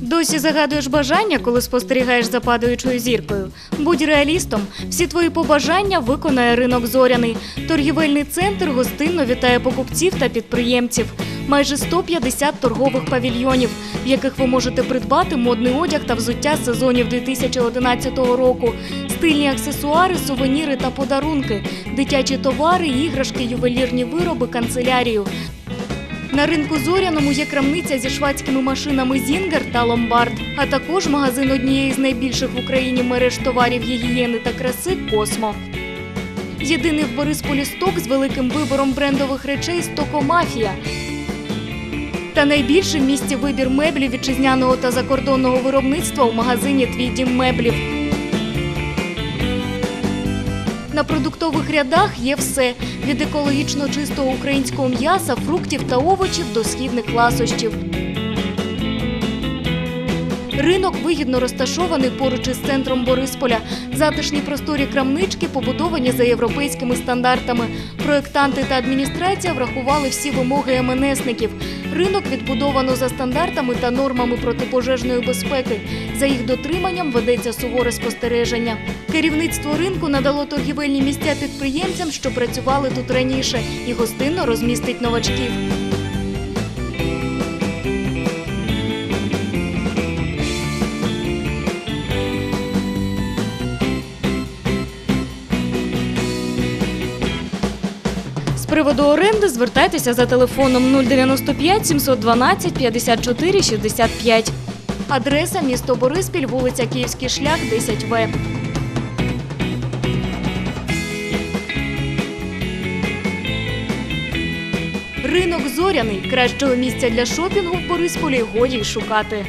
Досі загадуєш бажання, коли спостерігаєш за падаючою зіркою. Будь реалістом, всі твої побажання виконає ринок зоряний. Торгівельний центр гостинно вітає покупців та підприємців. Майже 150 торгових павільйонів, в яких ви можете придбати модний одяг та взуття сезонів 2011 року, стильні аксесуари, сувеніри та подарунки, дитячі товари, іграшки, ювелірні вироби, канцелярію. На ринку Зоряному є крамниця зі швадськими машинами Зінгер та Ломбард, а також магазин однієї з найбільших в Україні мереж товарів гігієни та краси Космо. Єдиний в Борисполі сток з великим вибором брендових речей Стокомафія. Та найбільший в місті вибір меблів вітчизняного та закордонного виробництва у магазині Твій дім меблів. На продуктових рядах є все від екологічно чистого українського м'яса, фруктів та овочів до східних ласощів. Ринок вигідно розташований поруч із центром Борисполя. Затишні просторі крамнички побудовані за європейськими стандартами. Проєктанти та адміністрація врахували всі вимоги МНСників. Ринок відбудовано за стандартами та нормами протипожежної безпеки. За їх дотриманням ведеться суворе спостереження. Керівництво ринку надало торгівельні місця підприємцям, що працювали тут раніше, і гостинно розмістить новачків. Приводу оренди звертайтеся за телефоном 095 712 54 65. Адреса місто Бориспіль, вулиця Київський шлях, 10В. Ринок зоряний. Кращого місця для шопінгу в Борисполі годі й шукати.